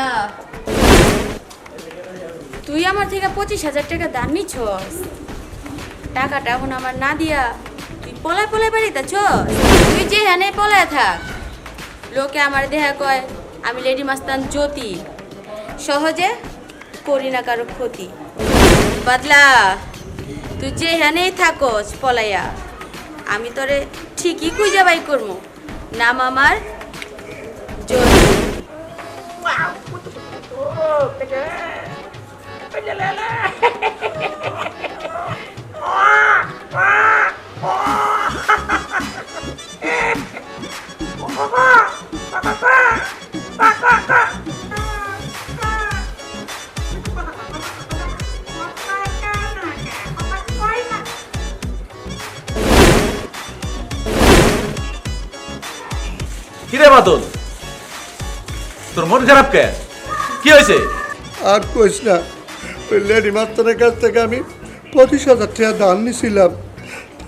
বাদলা তুই আমার থেকে পঁচিশ হাজার টাকা দান নিছস। টাকাটা এখন আমার না দিয়া তুই পলায় পলায় বাড়িতে ছস তুই যে হানে পলায় থাক। লোকে আমার দেহা কয়, আমি লেডি মাস্তান জ্যোতি। সহজে করি না কারও ক্ষতি। বাদলা, তুই যে হানেই থাকস পলাইয়া, আমি তোরে ঠিকই খুঁজে বাই করব নাম আমার কিরে বাদল তোর মন খারাপ কে কি হয়েছে? আর কইস না ওই লেডি মাস্টারের কাছ থেকে আমি পঁচিশ হাজার টাকা দান নিছিলাম।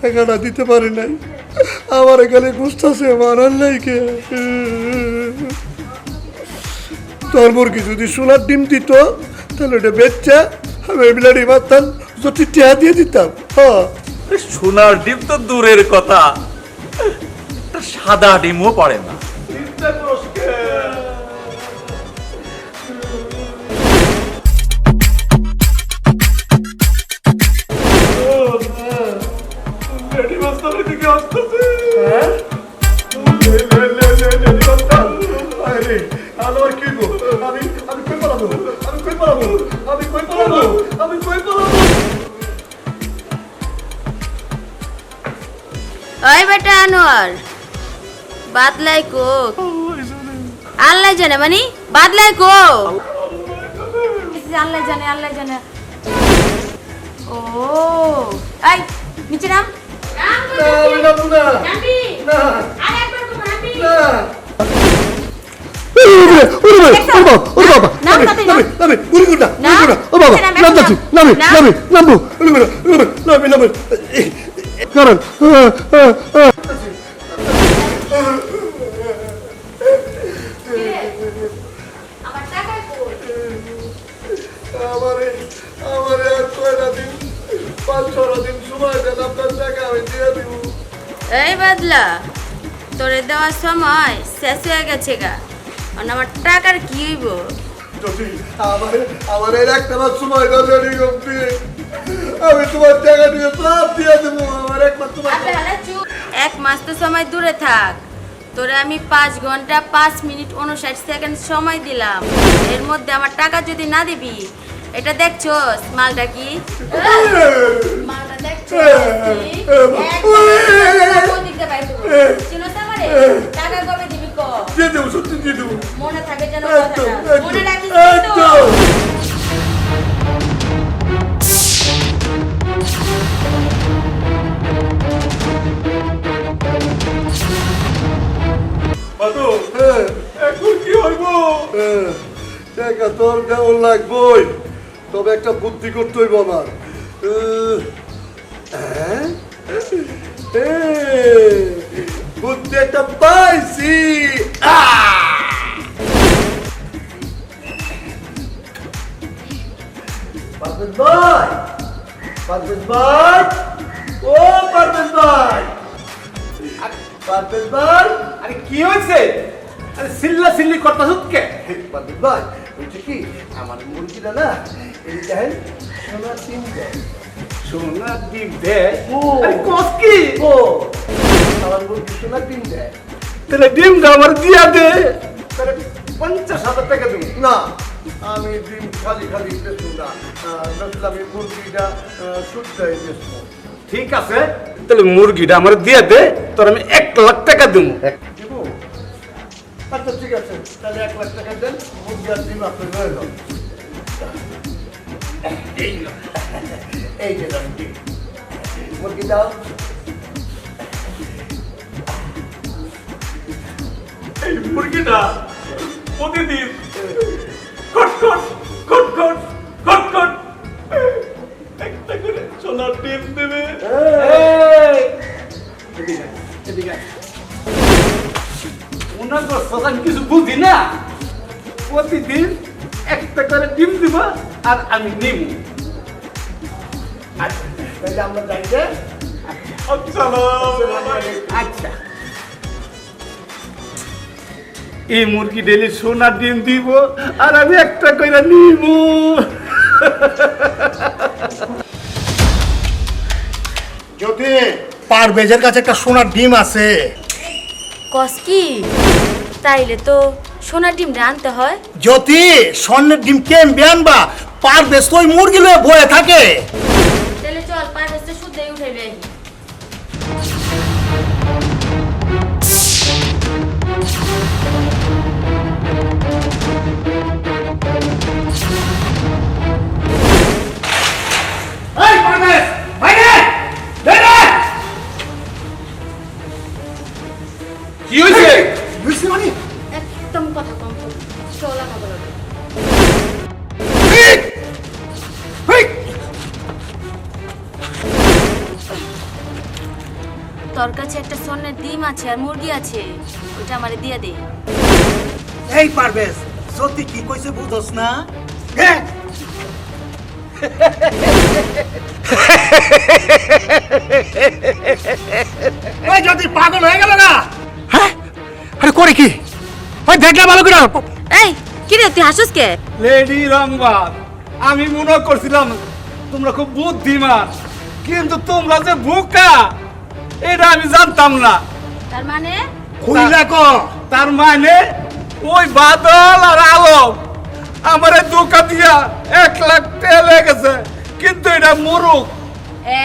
টাকাটা দিতে পারি নাই। আমার এখানে গুছতেছে মারার লাইকে তোর মুরগি যদি সোনার ডিম দিত তাহলে ওটা বেচা আমি ওই লেডি মাস্টার যদি টাকা দিয়ে দিতাম। হ্যাঁ। সোনার ডিম তো দূরের কথা। সাদা ডিমও পড়ে না। আমি কই পালাবো ওই বেটা আনোয়ার বাদলাই কো। আল্লাহ জানে মানে বাদলাই কো। আল্লাহ জানে আল্লাহ জানে। ও এই নিচে নাম। না না। না। না। ওরে বাবা, ওরে বাবা, ওরে বাবা, নাম নামি, তাতে নামি, নামি, উড়ি গুন্ডা, উড়ি নাম, ও বাবা, নাম, নাম যাচ্ছি, নাম। নামি, নামবো, উড়ি গুন্ডা, উড়ি গুন্ডা, নামি, নামি, নামি। কারণ, আহ, আহ, আহ। আমার টাকা কই আমারে আমারে আর ছয়টা দিন পাঁচ ছটা দিন সময় দেন আপনার টাকা আমি দিয়ে দিব এই বাদলা তোরে দেওয়ার সময় শেষ হয়ে গেছে গা আর আমার টাকার কি হইব? যদি আমারে আমারে একটা সময় দাও রেডি আমি তোমার টাকা দিয়ে সব দিয়ে দেবো আমার এক মাস এক মাস তো সময় দূরে থাক। তোরে আমি পাঁচ ঘণ্টা পাঁচ মিনিট উনষাট সেকেন্ড সময় দিলাম। এর মধ্যে আমার টাকা যদি না দিবি এটা দেখছোস? মালটা কি? মালটা দেখছোস? টাকা তোর কেমন লাগবই? তবে একটা বুদ্ধি করতে হইব আমার। হ্যাঁ? বুদ্ধি একটা পাইছি! পারভেজ ভাই পারভেজ ভাই, ও পারভেজ ভাই। পারভেজ ভাই, আরে কি হয়েছে? আরে সিল্লা সিল্লি করতে কে? পারভেজ ভাই বলছি কি আমার মুরগিটা না এই দেখেন সোনার ডিম দেয়। সোনার ডিম দেয়? ও। আরে কস কি? ও। আমার মুরগি সোনার ডিম দেয়। তাহলে ডিমটা আমার দিয়া দে। তাহলে পঞ্চাশ হাজার টাকা দিবি। না। আমি ডিম খালি খালি বেচবো না। আমি মুরগিটা শুদ্ধ বেচবো ঠিক আছে তাহলে মুরগিটা আমার দিয়ে দে তোর আমি এক লাখ টাকা দেবো। দিব আচ্ছা ঠিক আছে। তাহলে এক লাখ টাকা দেন মুরগি দিন ডিম আপনি রয়ে যান এই যে দামটি মুরগি এই মুরগিটা প্রতিদিন একটা করে ডিম দিব আর আমি নিব আচ্ছা তাহলে আমরা যাই আচ্ছা। এই মুরগি ডেলি সোনার ডিম দিব আর আমি একটা করে নিব যদি পারভেজের কাছে একটা সোনার ডিম আছে। কস কি? তাইলে তো সোনার ডিম আনতে হয়? যদি স্বর্ণের ডিম কেম আনবা পারবে তো ওই মুরগি লয়ে বয়ে থাকে। তাহলে চল পারবে শুদ্ধই উঠে বে তোর কাছে একটা স্বর্ণের ডিম আছে আর মুরগি আছে ওইটা আমারে দিয়ে দে। এই পারভেজ সত্যি কি কইছে বুঝছ না? হ্যাঁ ওই যদি পাগল হয়ে গেল না? হ্যাঁ? আরে করে কি? ওই দেখলে ভালো করে এই কি রে তুই হাসুস কে? লেডি রংবাদ আমি মনে করছিলাম তোমরা খুব বুদ্ধিমান কিন্তু তোমরা যে বোকা এটা আমি জানতাম না। তার মানে? খুইলা কো? তার মানে ওই বাদল আর আলম আমারে দোকা দিয়া এক লাখ টাকা লেগেছে কিন্তু এটা মরুক। এ